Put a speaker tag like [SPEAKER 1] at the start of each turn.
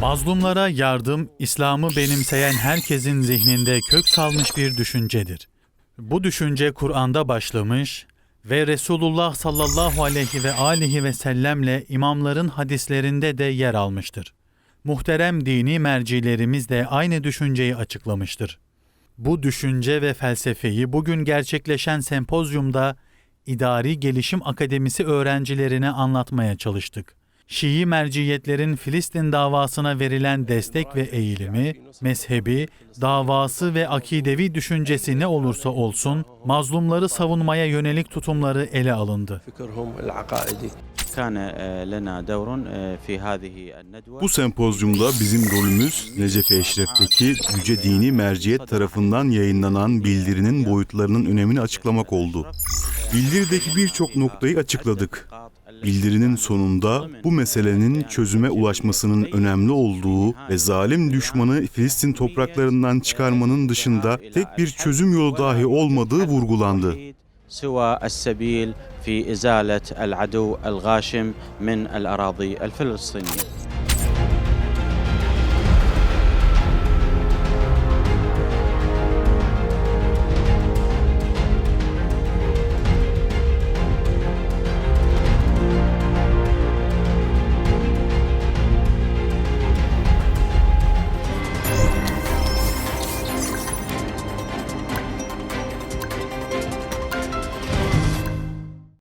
[SPEAKER 1] Mazlumlara yardım, İslam'ı benimseyen herkesin zihninde kök salmış bir düşüncedir. Bu düşünce Kur'an'da başlamış ve Resulullah sallallahu aleyhi ve aleyhi ve sellemle imamların hadislerinde de yer almıştır. Muhterem dini mercilerimiz de aynı düşünceyi açıklamıştır. Bu düşünce ve felsefeyi bugün gerçekleşen sempozyumda İdari Gelişim Akademisi öğrencilerine anlatmaya çalıştık. Şii merciyetlerin Filistin davasına verilen destek ve eğilimi, mezhebi, davası ve akidevi düşüncesi ne olursa olsun, mazlumları savunmaya yönelik tutumları ele alındı.
[SPEAKER 2] Bu sempozyumda bizim rolümüz Necef Eşref'teki Yüce Dini Merciyet tarafından yayınlanan bildirinin boyutlarının önemini açıklamak oldu. Bildirideki birçok noktayı açıkladık. Bildirinin sonunda bu meselenin çözüme ulaşmasının önemli olduğu ve zalim düşmanı Filistin topraklarından çıkarmanın dışında tek bir çözüm yolu dahi olmadığı vurgulandı.
[SPEAKER 3] سوى السبيل في إزالة العدو الغاشم من الأراضي الفلسطينية